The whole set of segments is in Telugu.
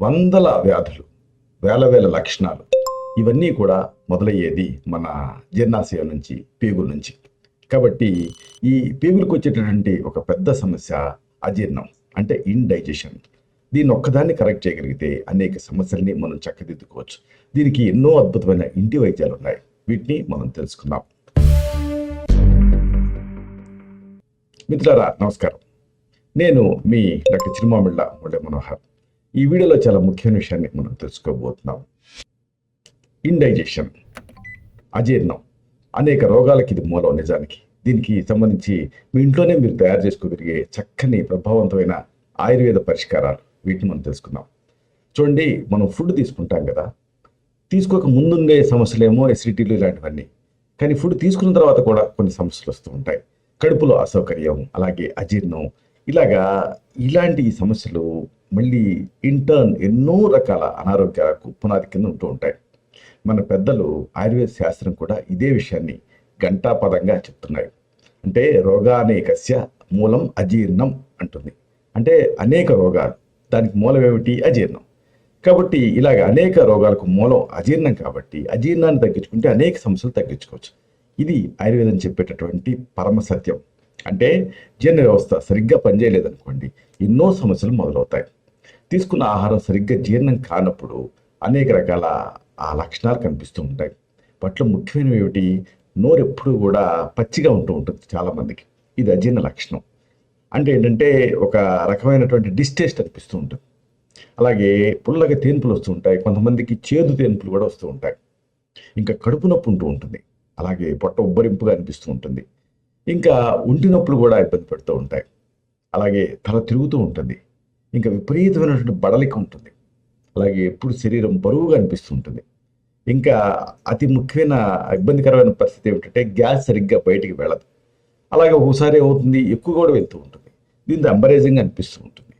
వందల వ్యాధులు వేల వేల లక్షణాలు. ఇవన్నీ కూడా మొదలయ్యేది మన జీర్ణాశయం నుంచి పేగుల నుంచి. కాబట్టి ఈ పేగులకు వచ్చేటటువంటి ఒక పెద్ద సమస్య అజీర్ణం అంటే ఇండైజెషన్. దీన్ని ఒక్కదాన్ని కరెక్ట్ చేయగలిగితే అనేక సమస్యల్ని మనం చక్కదిద్దుకోవచ్చు. దీనికి ఎన్నో అద్భుతమైన ఇంటి వైద్యాలు ఉన్నాయి. వీటిని మనం తెలుసుకుందాం. మిత్రులారా నమస్కారం. నేను మీ డాక్టర్ చిరుమామిళ్ళ ముళ్ళ మనోహర్. ఈ వీడియోలో చాలా ముఖ్యమైన విషయాన్ని మనం తెలుసుకోబోతున్నాం. ఇండైజెషన్ అజీర్ణం అనేక రోగాలకి ఇది మూలం నిజానికి. దీనికి సంబంధించి మీ ఇంట్లోనే మీరు తయారు చేసుకోగలిగే చక్కని ప్రభావవంతమైన ఆయుర్వేద పరిష్కారాలు వీటిని మనం తెలుసుకుందాం. చూడండి మనం ఫుడ్ తీసుకుంటాం కదా. తీసుకోక ముందుండే సమస్యలేమో ఎసిడిటీలు ఇలాంటివన్నీ. కానీ ఫుడ్ తీసుకున్న తర్వాత కూడా కొన్ని సమస్యలు వస్తూ ఉంటాయి. కడుపులో అసౌకర్యం అలాగే అజీర్ణం. ఇలాగా ఇలాంటి సమస్యలు మళ్ళీ ఇంటర్న్ ఎన్నో రకాల అనారోగ్యాలకు పునాది కింద ఉంటూ ఉంటాయి. మన పెద్దలు ఆయుర్వేద శాస్త్రం కూడా ఇదే విషయాన్ని గంటాపదంగా చెప్తున్నాయి. అంటే రోగానేకస్య మూలం అజీర్ణం అంటుంది. అంటే అనేక రోగాలు దానికి మూలం ఏమిటి? అజీర్ణం. కాబట్టి ఇలాగ అనేక రోగాలకు మూలం అజీర్ణం కాబట్టి అజీర్ణాన్ని తగ్గించుకుంటే అనేక సమస్యలు తగ్గించుకోవచ్చు. ఇది ఆయుర్వేదం చెప్పేటటువంటి పరమ సత్యం. అంటే జీర్ణ వ్యవస్థ సరిగ్గా పనిచేయలేదనుకోండి ఎన్నో సమస్యలు మొదలవుతాయి. తీసుకున్న ఆహారం సరిగ్గా జీర్ణం కానప్పుడు అనేక రకాల ఆ లక్షణాలు కనిపిస్తూ ఉంటాయి. వాటిలో ముఖ్యమైనవి ఏమిటి? నోరు ఎప్పుడు కూడా పచ్చిగా ఉంటూ ఉంటుంది చాలామందికి ఇది అజీర్ణ లక్షణం. అంటే ఏంటంటే ఒక రకమైనటువంటి డిస్టేస్ట్ అనిపిస్తూ ఉంటుంది. అలాగే పుల్లగా తేన్పులు వస్తూ ఉంటాయి. కొంతమందికి చేదు తేన్పులు కూడా వస్తూ ఉంటాయి. ఇంకా కడుపు నొప్పి ఉంటూ ఉంటుంది. అలాగే పొట్ట ఉబ్బరింపుగా అనిపిస్తూ ఉంటుంది. ఇంకా ఒంటి నొప్పులు కూడా ఇబ్బంది పెడుతూ ఉంటాయి. అలాగే తల తిరుగుతూ ఉంటుంది. ఇంకా విపరీతమైనటువంటి బడలిక ఉంటుంది. అలాగే ఎప్పుడు శరీరం బరువుగా అనిపిస్తూ ఉంటుంది ఇంకా అతి ముఖ్యమైన ఇబ్బందికరమైన పరిస్థితి ఏమిటంటే గ్యాస్ సరిగ్గా బయటికి వెళ్ళదు. అలాగే ఒకసారి అవుతుంది ఎక్కువ కూడా వెళ్తూ ఉంటుంది. దీంతో అంబరేజింగ్ అనిపిస్తూ ఉంటుంది.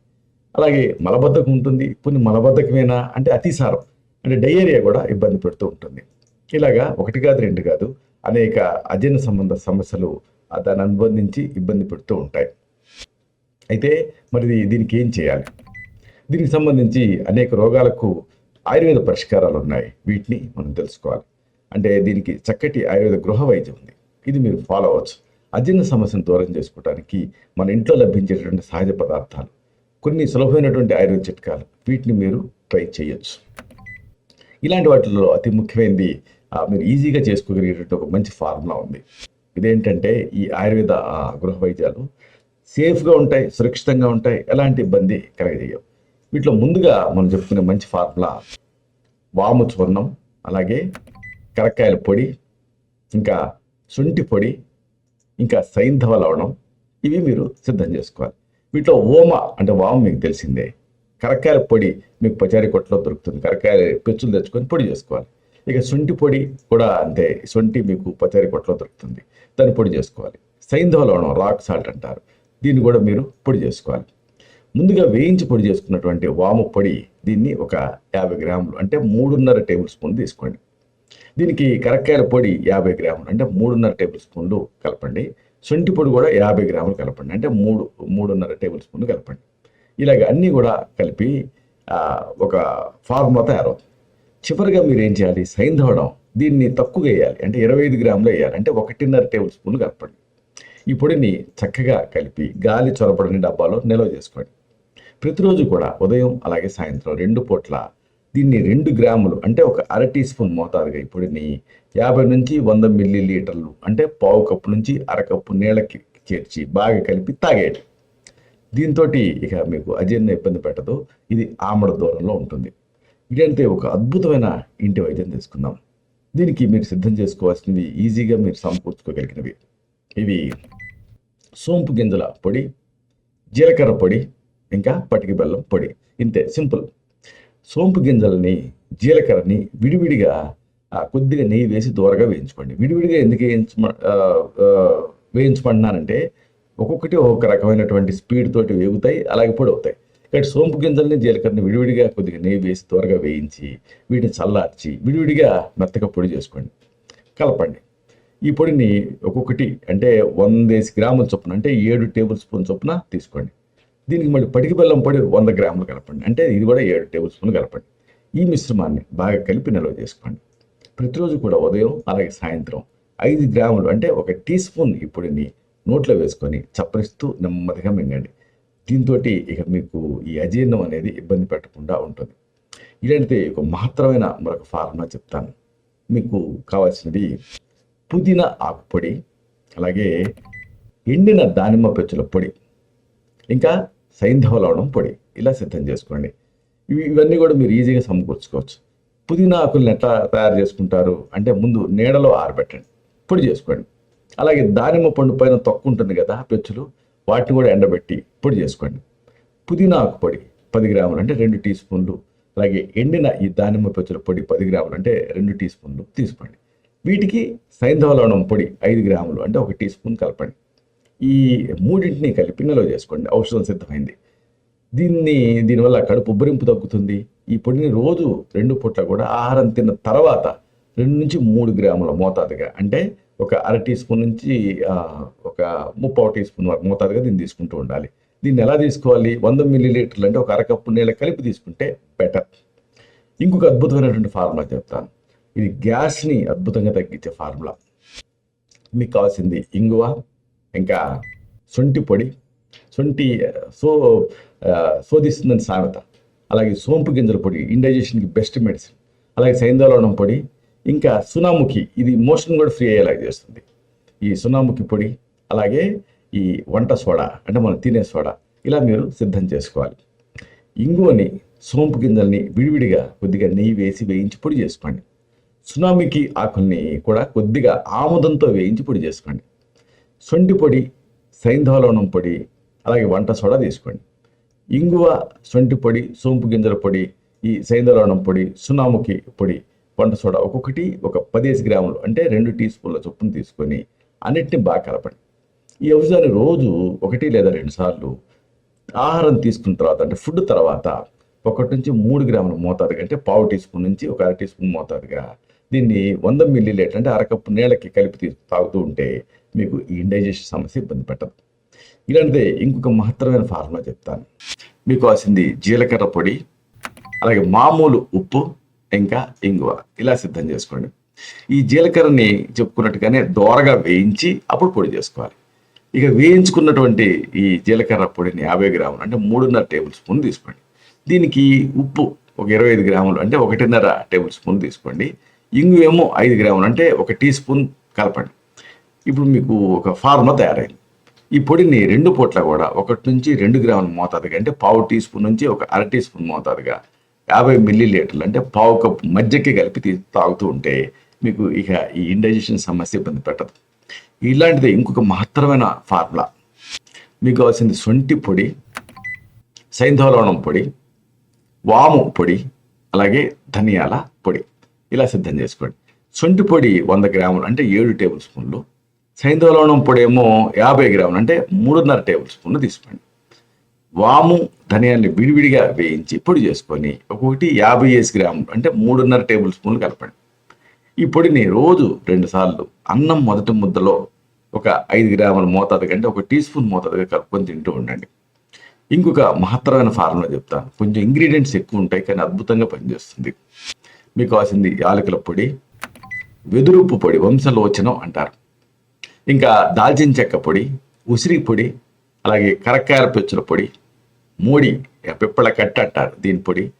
అలాగే మలబద్ధకం ఉంటుంది. కొన్ని మలబద్ధకమేనా అంటే అతిసారం అంటే డయేరియా కూడా ఇబ్బంది పెడుతూ ఉంటుంది. ఇలాగా ఒకటి కాదు రెండు కాదు అనేక అజీర్ణ సంబంధ సమస్యలు దాన్ని అనుబంధించి ఇబ్బంది పెడుతూ ఉంటాయి. అయితే మరి దీనికి ఏం చేయాలి? దీనికి సంబంధించి అనేక రోగాలకు ఆయుర్వేద పరిష్కారాలు ఉన్నాయి వీటిని మనం తెలుసుకోవాలి. అంటే దీనికి చక్కటి ఆయుర్వేద గృహ వైద్యం ఉంది. ఇది మీరు ఫాలో అవ్వచ్చు. అజీర్ణ సమస్యను దూరం చేసుకోవడానికి మన ఇంట్లో లభించేటటువంటి సహజ పదార్థాలు కొన్ని సులభమైనటువంటి ఆయుర్వేద చిట్కాలు వీటిని మీరు ట్రై చేయొచ్చు. ఇలాంటి వాటిల్లో అతి ముఖ్యమైనది మీరు ఈజీగా చేసుకోగలిగేటువంటి ఒక మంచి ఫార్ములా ఉంది. ఇదేంటంటే ఈ ఆయుర్వేద గృహ వైద్యాలు సేఫ్గా ఉంటాయి సురక్షితంగా ఉంటాయి ఎలాంటి ఇబ్బంది కలగజేయవు. వీటిలో ముందుగా మనం చెప్పుకునే మంచి ఫార్ములా వాము చూర్ణం అలాగే కరక్కాయల పొడి ఇంకా శుంఠి పొడి ఇంకా సైంధవ లవణం. ఇవి మీరు సిద్ధం చేసుకోవాలి. వీటిలో ఓమ అంటే వాము మీకు తెలిసిందే. కరక్కాయల పొడి మీకు పచారీ కొట్లో దొరుకుతుంది. కరక్కాయల పెచ్చులు తెచ్చుకొని పొడి చేసుకోవాలి. ఇక శొంఠి పొడి కూడా అంతే. శొంఠి మీకు పచారీ కొట్లో దొరుకుతుంది. దాన్ని పొడి చేసుకోవాలి. సైంధవ లవణం రాక్ సాల్ట్ అంటారు. దీన్ని కూడా మీరు పొడి చేసుకోవాలి. ముందుగా వేయించి పొడి చేసుకున్నటువంటి వాము పొడి దీన్ని ఒక యాభై గ్రాములు అంటే మూడున్నర టేబుల్ స్పూన్ తీసుకోండి. దీనికి కరక్కాయల పొడి యాభై గ్రాములు అంటే మూడున్నర టేబుల్ స్పూన్లు కలపండి. శొంఠి పొడి కూడా యాభై గ్రాములు కలపండి. అంటే మూడు మూడున్నర టేబుల్ స్పూన్లు కలపండి. ఇలాగ అన్నీ కూడా కలిపి ఒక ఫార్ములా తయారవుతుంది. చివరిగా మీరు ఏం చేయాలి? సైంధవడం దీన్ని తక్కువ వేయాలి. అంటే ఇరవై ఐదు గ్రాములు వేయాలి. అంటే ఒకటిన్నర టేబుల్ స్పూన్లు కలపండి. ఈ పొడిని చక్కగా కలిపి గాలి చొరబడని డబ్బాలో నిల్వ చేసుకోండి. ప్రతిరోజు కూడా ఉదయం అలాగే సాయంత్రం రెండు పూట్ల దీన్ని రెండు గ్రాములు అంటే ఒక అర టీ స్పూన్ మోతాదుగా ఈ పొడిని యాభై నుంచి వంద మిల్లీ లీటర్లు అంటే పావు కప్పు నుంచి అరకప్పు నీళ్ళకి చేర్చి బాగా కలిపి తాగేయండి. దీంతో ఇక మీకు అజీర్ణ ఇబ్బంది పెట్టదు. ఇది ఆమడ దూరంలో ఉంటుంది. ఇదంతే ఒక అద్భుతమైన ఇంటి వైద్యం తీసుకుందాం. దీనికి మీరు సిద్ధం చేసుకోవాల్సినవి ఈజీగా మీరు సమకూర్చుకోగలిగినవి. ఇవి సోంపు గింజల పొడి జీలకర్ర పొడి ఇంకా పటికి బెల్లం పొడి. ఇంతే సింపుల్. సోంపు గింజలని జీలకర్రని విడివిడిగా ఆ, కొద్దిగా నెయ్యి వేసి దూరగా వేయించుకోండి. విడివిడిగా ఎందుకు వేయించమ ఆ, ఒక్కొక్కటి ఒక్కొక్క రకమైనటువంటి స్పీడ్ తోటి వేగుతాయి అలాగే పొడి అవుతాయి ఇక్కడ సోంపు గింజల్ని జీలకర్రని విడివిడిగా కొద్దిగా నెయ్యి వేసి త్వరగా వేయించి వీటిని చల్లార్చి విడివిడిగా మెత్తగా పొడి చేసుకోండి. కలపండి. ఈ పొడిని ఒక్కొక్కటి అంటే వందేసి గ్రాముల చొప్పున అంటే ఏడు టేబుల్ స్పూన్ చొప్పున తీసుకోండి. దీనికి మళ్ళీ పటికి బెల్లం పొడి వంద గ్రాములు కలపండి. అంటే ఇది కూడా ఏడు టేబుల్ స్పూన్లు కలపండి. ఈ మిశ్రమాన్ని బాగా కలిపి నిల్వ చేసుకోండి. ప్రతిరోజు కూడా ఉదయం అలాగే సాయంత్రం ఐదు గ్రాములు అంటే ఒక టీ స్పూన్ ఈ పొడిని నోట్లో వేసుకొని చప్పరిస్తూ నెమ్మదిగా మింగండి. దీంతో ఇక మీకు ఈ అజీర్ణం అనేది ఇబ్బంది పెట్టకుండా ఉంటుంది. ఇలాంటిది ఒక మహత్తరమైన మరొక ఫార్ములా చెప్తాను. మీకు కావాల్సినవి పుదీనా ఆకు పొడి అలాగే ఎండిన దానిమ్మ పెచ్చుల పొడి ఇంకా సైంధవ లవణం పొడి ఇలా సిద్ధం చేసుకోండి. ఇవి ఇవన్నీ కూడా మీరు ఈజీగా సమకూర్చుకోవచ్చు. పుదీనా ఆకులను ఎట్లా తయారు చేసుకుంటారు అంటే ముందు నీడలో ఆరబెట్టండి. పొడి చేసుకోండి. అలాగే దానిమ్మ పండు పైన తొక్కు ఉంటుంది కదా పెచ్చులు వాటిని కూడా ఎండబెట్టి పొడి చేసుకోండి. పుదీనా ఆకు పొడి పది గ్రాములు అంటే రెండు టీ స్పూన్లు అలాగే ఎండిన ఈ దానిమ్మ పెచ్చుల పొడి పది గ్రాములు అంటే రెండు టీ స్పూన్లు తీసుకోండి. వీటికి సైంధవలవణం పొడి ఐదు గ్రాములు అంటే ఒక టీ స్పూన్ కలపండి. ఈ మూడింటిని కలిపి నిల్వ చేసుకోండి. ఔషధం సిద్ధమైంది. దీన్ని దీనివల్ల కడుపు ఉబ్బరింపు తగ్గుతుంది. ఈ పొడిని రోజు రెండు పూట్ల కూడా ఆహారం తిన్న తర్వాత రెండు నుంచి మూడు గ్రాముల మోతాదుగా అంటే ఒక అర టీ స్పూన్ నుంచి ఒక ముప్పావు టీ స్పూన్ వరకు మోతాదుగా దీన్ని తీసుకుంటూ ఉండాలి. దీన్ని ఎలా తీసుకోవాలి? వంద మిల్లీ లీటర్లు అంటే ఒక అరకప్పు నీళ్ళ కలిపి తీసుకుంటే బెటర్. ఇంకొక అద్భుతమైనటువంటి ఫార్ములా చెప్తాను. ఇది గ్యాస్ని అద్భుతంగా తగ్గించే ఫార్ములా. మీకు కావాల్సింది ఇంగువ ఇంకా సొంటి పొడి. సొంటి సో శోధిస్తుందని సామెత. అలాగే సోంపు గింజల పొడి ఇండైజెషన్కి బెస్ట్ మెడిసిన్. అలాగే సైంధవలవణం పొడి ఇంకా సునాముఖి ఇది మోషన్ కూడా ఫ్రీ అయ్యేలాగా చేస్తుంది. ఈ సునాముఖి పొడి అలాగే ఈ వంట సోడా అంటే మనం తినే సోడా ఇలా మీరు సిద్ధం చేసుకోవాలి. ఇంగువని సోంపు గింజల్ని విడివిడిగా కొద్దిగా నెయ్యి వేసి వేయించి పొడి చేసుకోండి. సునామికి ఆకుల్ని కూడా కొద్దిగా ఆముదంతో వేయించి పొడి చేసుకోండి. సొంటి పొడి సైంధవలోనం పొడి అలాగే వంట సోడా తీసుకోండి. ఇంగువ సొంటి పొడి సోంపు గింజల పొడి ఈ సైంధవలోనం పొడి సునాముకి పొడి వంట సోడా ఒక్కొక్కటి ఒక పదిహేను గ్రాములు అంటే రెండు టీ స్పూన్ల చొప్పున తీసుకొని అన్నిటిని బాగా కలపండి. ఈ ఔషధాన్ని రోజు ఒకటి లేదా రెండు సార్లు ఆహారం తీసుకున్న తర్వాత అంటే ఫుడ్ తర్వాత ఒకటి నుంచి మూడు గ్రాముల మోతాదుగా అంటే పావు టీ స్పూన్ నుంచి ఒక అర టీ స్పూన్ మోతాదుగా దీన్ని వంద మిల్లీ లీటర్ అంటే అరకప్పు నీళ్ళకి కలిపి తాగుతూ ఉంటే మీకు ఈ ఇండైజెషన్ సమస్య ఇబ్బంది పెట్టదు. ఇలాంటిదే ఇంకొక మహత్తరమైన ఫార్ములా చెప్తాను. మీకు కావాల్సింది జీలకర్ర పొడి అలాగే మామూలు ఉప్పు ఇంకా ఇంగువ. ఇలా సిద్ధం చేసుకోండి. ఈ జీలకర్రని చెప్పుకున్నట్టుగానే దోరగా వేయించి అప్పుడు పొడి చేసుకోవాలి. ఇక వేయించుకున్నటువంటి ఈ జీలకర్ర పొడిని యాభై గ్రాములు అంటే మూడున్నర టేబుల్ స్పూన్ తీసుకోండి. దీనికి ఉప్పు ఒక ఇరవై ఐదు గ్రాములు అంటే ఒకటిన్నర టేబుల్ స్పూన్ తీసుకోండి. ఇంగు ఏమో ఐదు గ్రాములు అంటే ఒక టీ స్పూన్ కలపండి. ఇప్పుడు మీకు ఒక ఫార్ములా తయారైంది. ఈ పొడిని రెండు పూట్ల కూడా ఒకటి నుంచి రెండు గ్రాముల మోతాదుగా అంటే పావు టీ స్పూన్ నుంచి ఒక అర టీ స్పూన్ మోతాదుగా యాభై మిల్లీ లీటర్లు అంటే పావు కప్పు మధ్యకి కలిపి తాగుతూ ఉంటే మీకు ఇక ఈ ఇండైజెషన్ సమస్య ఇబ్బంది పెట్టదు. ఇలాంటిది ఇంకొక మహత్తరమైన ఫార్ములా. మీకు కావాల్సింది సొంటి పొడి సైంధవలవణం పొడి వాము పొడి అలాగే ధనియాల పొడి. ఇలా సిద్ధం చేసుకోండి. సొంటి పొడి వంద గ్రాములు అంటే ఏడు టేబుల్ స్పూన్లు. సైంధవలవణం పొడి ఏమో యాభై గ్రాములు అంటే మూడున్నర టేబుల్ స్పూన్లు తీసుకోండి. వాము ధనియాన్ని విడివిడిగా వేయించి పొడి చేసుకొని ఒక్కొక్కటి యాభై ఏసి గ్రాములు అంటే మూడున్నర టేబుల్ స్పూన్లు కలపండి. ఈ పొడిని రోజు రెండుసార్లు అన్నం మొదటి ముద్దలో ఒక ఐదు గ్రాముల మోతాదు కంటే ఒక టీ స్పూన్ మోతాదుగా కలుపుకొని తింటూ ఉండండి. ఇంకొక మహత్తరమైన ఫార్ములా చెప్తాను. కొంచెం ఇంగ్రీడియంట్స్ ఎక్కువ ఉంటాయి కానీ అద్భుతంగా పనిచేస్తుంది. మీకు కావాల్సింది యాలకుల పొడి వెదురుపు పొడి వంశలోచనం అంటారు. ఇంకా దాల్చిన చెక్క పొడి ఉసిరి పొడి అలాగే కరక్కాయల పెచ్చుల పొడి మూడి పిప్పల కట్ట అంటారు దీని పొడి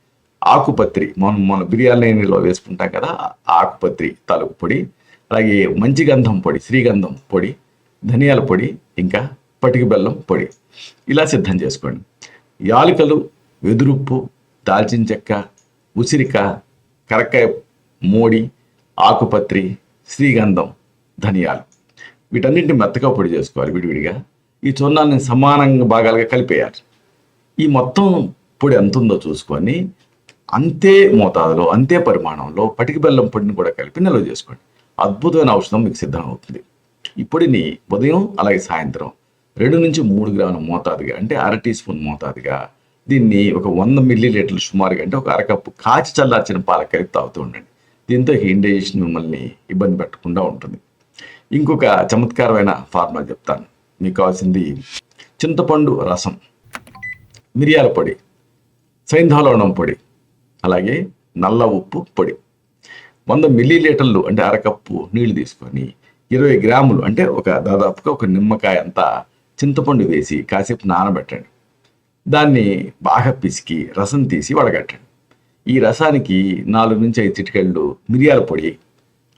ఆకుపత్రి మనం మన బిర్యానీలో వేసుకుంటాం కదా ఆకుపత్రి తాలూకు పొడి అలాగే మంచి గంధం పొడి శ్రీగంధం పొడి ధనియాల పొడి ఇంకా పటిక బెల్లం పొడి. ఇలా సిద్ధం చేసుకోండి. యాలకలు వెదురుప్పు దాల్చిన చెక్క ఉసిరిక కరక్కాయ మోడి ఆకుపత్రి శ్రీగంధం ధనియాలు. వీటన్నింటిని మెత్తగా పొడి చేసుకోవాలి విడివిడిగా. ఈ చూర్ణాన్ని సమానంగా భాగాలుగా కలిపేయాలి. ఈ మొత్తం పొడి ఎంత ఉందో చూసుకొని అంతే మోతాదులో అంతే పరిమాణంలో పటికి బెల్లం పొడిని కూడా కలిపి నిల్వ చేసుకోండి. అద్భుతమైన ఔషధం మీకు సిద్ధం అవుతుంది ఈ పొడిని ఉదయం అలాగే సాయంత్రం రెండు నుంచి మూడు గ్రాముల మోతాదుగా అంటే అర టీ స్పూన్ మోతాదుగా దీన్ని ఒక వంద మిల్లీ లీటర్లు సుమారుగా అంటే ఒక అరకప్పు కాచి చల్లార్చిన పాల కలిపి తాగుతూ ఉండండి. దీంతో ఇండైజెషన్ మిమ్మల్ని ఇబ్బంది పెట్టకుండా ఉంటుంది. ఇంకొక చమత్కారమైన ఫార్ములా చెప్తాను. మీకు కావాల్సింది చింతపండు రసం మిరియాల పొడి సైంధవలవణం పొడి అలాగే నల్ల ఉప్పు పొడి. వంద మిల్లీ లీటర్లు అంటే అరకప్పు నీళ్ళు తీసుకొని ఇరవై గ్రాములు అంటే ఒక దాదాపుగా ఒక నిమ్మకాయ అంతా చింతపండు వేసి కాసేపు నానబెట్టండి. దాన్ని బాగా పిసికి రసం తీసి వడగట్టండి. ఈ రసానికి నాలుగు నుంచి ఐదు చిటికెళ్ళు మిరియాల పొడి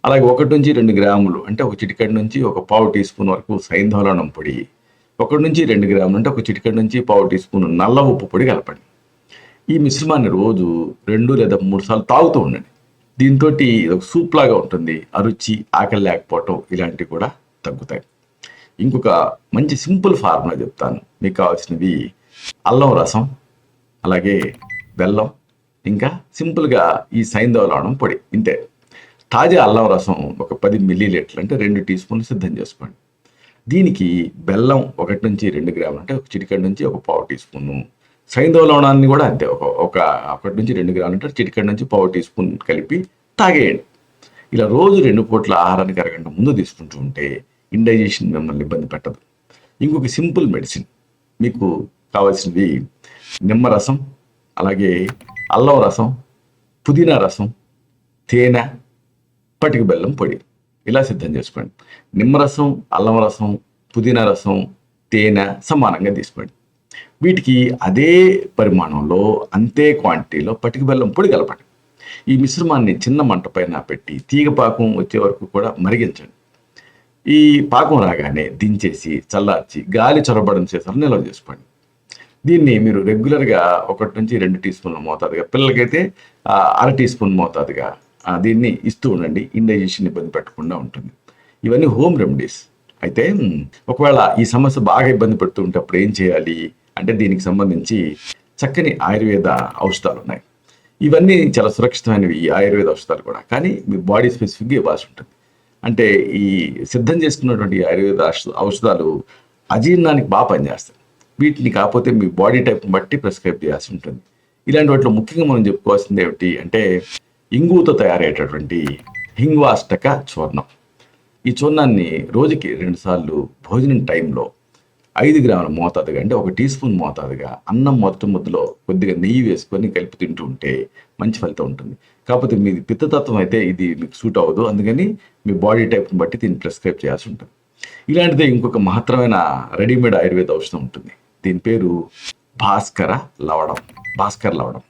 అలాగే ఒకటి నుంచి రెండు గ్రాములు అంటే ఒక చిటికెడు నుంచి ఒక పావు టీ స్పూన్ వరకు సైంధవలనం పొడి ఒకటి నుంచి రెండు గ్రాములు అంటే ఒక చిటికెడు నుంచి పావు టీ స్పూన్ నల్ల ఉప్పు పొడి కలపండి. ఈ మిశ్రమాన్ని రోజు రెండు లేదా మూడు సార్లు తాగుతూ ఉండండి. దీంతో ఒక సూప్ లాగా ఉంటుంది అరుచి ఆకలి లేకపోవటం ఇలాంటివి కూడా తగ్గుతాయి. ఇంకొక మంచి సింపుల్ ఫార్ములా చెప్తాను మీకు కావాల్సినవి అల్లం రసం అలాగే బెల్లం ఇంకా సింపుల్గా ఈ సైంధవలాణం పొడి ఇంతే. తాజా అల్లం రసం ఒక పది మిల్లీ లీటర్లు అంటే రెండు టీ స్పూన్లు సిద్ధం చేసుకోండి. దీనికి బెల్లం ఒకటి నుంచి రెండు గ్రాములు అంటే ఒక చిటికెడు నుంచి ఒక పావు టీ స్పూను. సైంధవ లవణాన్ని కూడా అంతే ఒక ఒక ఒకటి నుంచి రెండు గ్రాములు అంటే చిటికెడు నుంచి పావు టీ స్పూన్ కలిపి తాగేయండి. ఇలా రోజు రెండు పూట్ల ఆహారానికి అరగంట ముందు తీసుకుంటూ ఉంటే ఇండైజెషన్ మిమ్మల్ని ఇబ్బంది పెట్టదు. ఇంకొక సింపుల్ మెడిసిన్ మీకు కావాల్సినవి నిమ్మరసం అలాగే అల్లం రసం పుదీనా రసం తేనె పటిక బెల్లం పొడి. ఇలా సిద్ధం చేసుకోండి. నిమ్మరసం అల్లం రసం పుదీనా రసం తేనె సమానంగా తీసుకోండి. వీటికి అదే పరిమాణంలో అంతే క్వాంటిటీలో పటిక బెల్లం పొడి కలపండి. ఈ మిశ్రమాన్ని చిన్న మంట పైన పెట్టి తీగ పాకం వచ్చే వరకు కూడా మరిగించండి. ఈ పాకం రాగానే దించేసి చల్లార్చి గాలి చొరబడం చేసారు నిల్వ చేసుకోండి. దీన్ని మీరు రెగ్యులర్గా ఒకటి నుంచి రెండు టీ స్పూన్ల మోతాదుగా పిల్లలకైతే అర టీ స్పూన్ మోతాదుగా దీన్ని ఇస్తూ ఉండండి. ఇండైజెషన్ ఇబ్బంది పెట్టకుండా ఉంటుంది. ఇవన్నీ హోమ్ రెమెడీస్ అయితే ఒకవేళ ఈ సమస్య బాగా ఇబ్బంది పెడుతూ ఉంటే అప్పుడు ఏం చేయాలి? అంటే దీనికి సంబంధించి చక్కని ఆయుర్వేద ఔషధాలు ఉన్నాయి ఇవన్నీ చాలా సురక్షితమైనవి ఈ ఆయుర్వేద ఔషధాలు కూడా. కానీ మీ బాడీ స్పెసిఫిక్గా ఇవ్వాల్సి ఉంటుంది. అంటే ఈ సిద్ధం చేసుకున్నటువంటి ఆయుర్వేద ఔషధాలు అజీర్ణానికి బాగా పనిచేస్తాయి. వీటిని కాకపోతే మీ బాడీ టైప్ని బట్టి ప్రిస్క్రైబ్ చేయాల్సి ఉంటుంది. ఇలాంటి వాటిలో ముఖ్యంగా మనం చెప్పుకోవాల్సింది ఏమిటి అంటే ఇంగుతో తయారయ్యేటటువంటి హింగ్వాష్టక చూర్ణం. ఈ చూర్ణాన్ని రోజుకి రెండుసార్లు భోజనం టైంలో ఐదు గ్రాముల మోతాదుగా అంటే ఒక టీ స్పూన్ మోతాదుగా అన్నం మొదటి ముద్దలో కొద్దిగా నెయ్యి వేసుకొని కలిపి తింటూ ఉంటే మంచి ఫలితం ఉంటుంది. కాకపోతే మీది పిత్తతత్వం అయితే ఇది మీకు సూట్ అవ్వదు. అందుకని మీ బాడీ టైప్ని బట్టి దీన్ని ప్రిస్క్రైబ్ చేయాల్సి ఉంటుంది. ఇలాంటిదే ఇంకొక మహత్తరమైన రెడీమేడ్ ఆయుర్వేద ఔషధం ఉంటుంది. దీని పేరు భాస్కర లవడం భాస్కర్ లవడం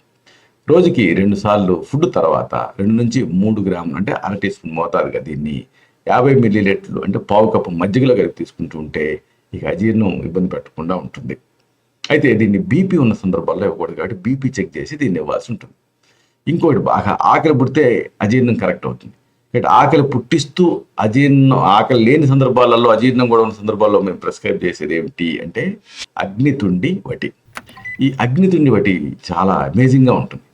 రోజుకి రెండు సార్లు ఫుడ్ తర్వాత రెండు నుంచి మూడు గ్రాములు అంటే అర టీ స్పూన్ మోతాదుగా దీన్ని యాభై మిల్లీ లీటర్లు అంటే పావు కప్పు మజ్జిగలో కలిపి తీసుకుంటూ ఉంటే ఇక అజీర్ణం ఇబ్బంది పెట్టకుండా ఉంటుంది. అయితే దీన్ని బీపీ ఉన్న సందర్భాల్లో ఇవ్వకూడదు కాబట్టి బీపీ చెక్ చేసి దీన్ని ఇవ్వాల్సి ఉంటుంది. ఇంకోటి బాగా ఆకలి పుడితే అజీర్ణం కరెక్ట్ అవుతుంది. కాబట్టి ఆకలి పుట్టిస్తూ అజీర్ణం ఆకలి లేని సందర్భాలలో అజీర్ణం కూడా ఉన్న సందర్భాల్లో మేము ప్రిస్క్రైబ్ చేసేది ఏమిటి అంటే అగ్నితుండి వటి. ఈ అగ్నితుండి వటి చాలా అమేజింగ్గా ఉంటుంది.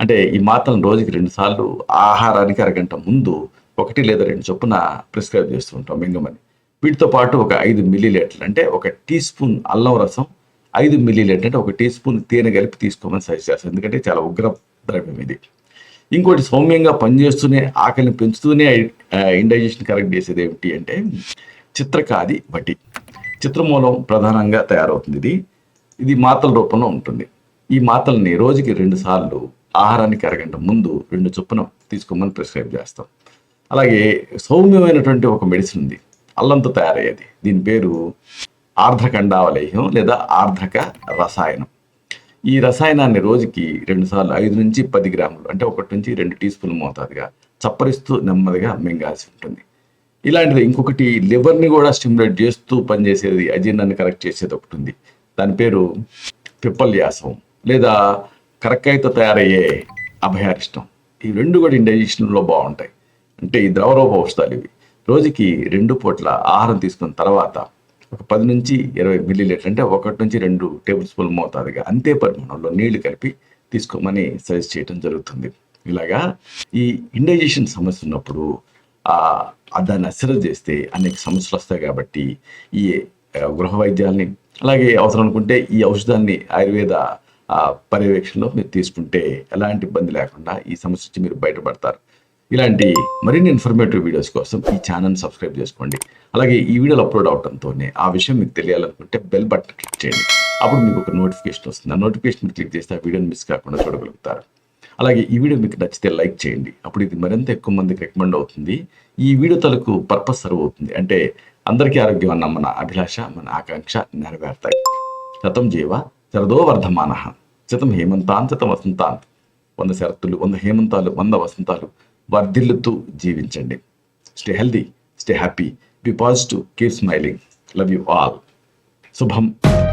అంటే ఈ మాత్రం రోజుకి రెండుసార్లు ఆహారానికి అరగంట ముందు ఒకటి లేదా రెండు చొప్పున ప్రిస్క్రైబ్ చేస్తూ ఉంటాం మింగమని వీటితో పాటు ఒక ఐదు మిల్లీ లీటర్లు అంటే ఒక టీ స్పూన్ అల్లం రసం ఐదు మిల్లీ లీటర్ అంటే ఒక టీ స్పూన్ తేనె కలిపి తీసుకోమని సజెస్ట్ చేస్తాం. ఎందుకంటే చాలా ఉగ్ర ద్రవ్యం ఇది. ఇంకోటి సౌమ్యంగా పనిచేస్తూనే ఆకలిని పెంచుతూనే ఇండైజెషన్ కరెక్ట్ చేసేది ఏమిటి అంటే చిత్రకాది వటి. చిత్రమూలం ప్రధానంగా తయారవుతుంది ఇది. ఇది మాతల రూపంలో ఉంటుంది. ఈ మాతల్ని రోజుకి రెండు సార్లు ఆహారానికి అరగంట ముందు రెండు చొప్పున తీసుకోమని ప్రిస్క్రైబ్ చేస్తాం. అలాగే సౌమ్యమైనటువంటి ఒక మెడిసిన్ ఉంది. అల్లంతో తయారయ్యేది. దీని పేరు ఆర్ధకండావలేహ్యం లేదా ఆర్ధక రసాయనం. ఈ రసాయనాన్ని రోజుకి రెండుసార్లు ఐదు నుంచి పది గ్రాములు అంటే ఒకటి నుంచి రెండు టీ స్పూన్ మోతాదుగా చప్పరిస్తూ నెమ్మదిగా మింగాల్సి ఉంటుంది. ఇలాంటిది ఇంకొకటి లివర్ని కూడా స్టిమ్యులేట్ చేస్తూ పనిచేసేది అజీర్ణాన్ని కరెక్ట్ చేసేది ఒకటి ఉంది. దాని పేరు పిప్పల్యాసం లేదా కరక్కాయతో తయారయ్యే అభయారిష్టం. ఈ రెండు కూడా ఇండైజెషన్లో బాగుంటాయి. అంటే ఈ ద్రవరూప ఔషధాలు ఇవి. రోజుకి రెండు పూట్ల ఆహారం తీసుకున్న తర్వాత ఒక పది నుంచి ఇరవై మిల్లీ లీటర్ అంటే ఒకటి నుంచి రెండు టేబుల్ స్పూన్ మోతాదుగా అంతే పరిమాణంలో నీళ్ళు కలిపి తీసుకోమని సజెస్ట్ చేయడం జరుగుతుంది. ఇలాగా ఈ ఇండైజెషన్ సమస్య ఉన్నప్పుడు దాన్ని అశ్రద్ధ చేస్తే అనేక సమస్యలు వస్తాయి కాబట్టి ఈ గృహ వైద్యాల్ని అలాగే అవసరం అనుకుంటే ఈ ఔషధాన్ని ఆయుర్వేద పర్యవేక్షణలో మీరు తీసుకుంటే ఎలాంటి ఇబ్బంది లేకుండా ఈ సమస్య నుంచి మీరు బయటపడతారు. ఇలాంటి మరిన్ని ఇన్ఫర్మేటివ్ వీడియోస్ కోసం ఈ ఛానల్ సబ్స్క్రైబ్ చేసుకోండి. అలాగే ఈ వీడియోలు అప్లోడ్ అవడంతోనే ఆ విషయం మీకు తెలియాలనుకుంటే బెల్ బటన్ క్లిక్ చేయండి. అప్పుడు మీకు ఒక నోటిఫికేషన్ వస్తుంది. ఆ నోటిఫికేషన్ క్లిక్ చేస్తే ఆ వీడియోని మిస్ కాకుండా చూడగలుగుతారు. అలాగే ఈ వీడియో మీకు నచ్చితే లైక్ చేయండి. అప్పుడు ఇది మరింత ఎక్కువ మందికి రికమెండ్ అవుతుంది. ఈ వీడియో తలకు పర్పస్ సర్వ్ అవుతుంది. అంటే అందరికీ ఆరోగ్యం అన్న మన అభిలాష మన ఆకాంక్ష నెరవేరుతాయి. శతం జీవ శరదో వర్ధమాన. శతం హేమంతాన్ శతం వసంతాన్. వంద శరత్తులు వంద హేమంతాలు వంద వసంతాలు వర్ధిల్లుతూ జీవించండి. Stay healthy stay happy Be positive. Keep smiling. Love you all. Subham.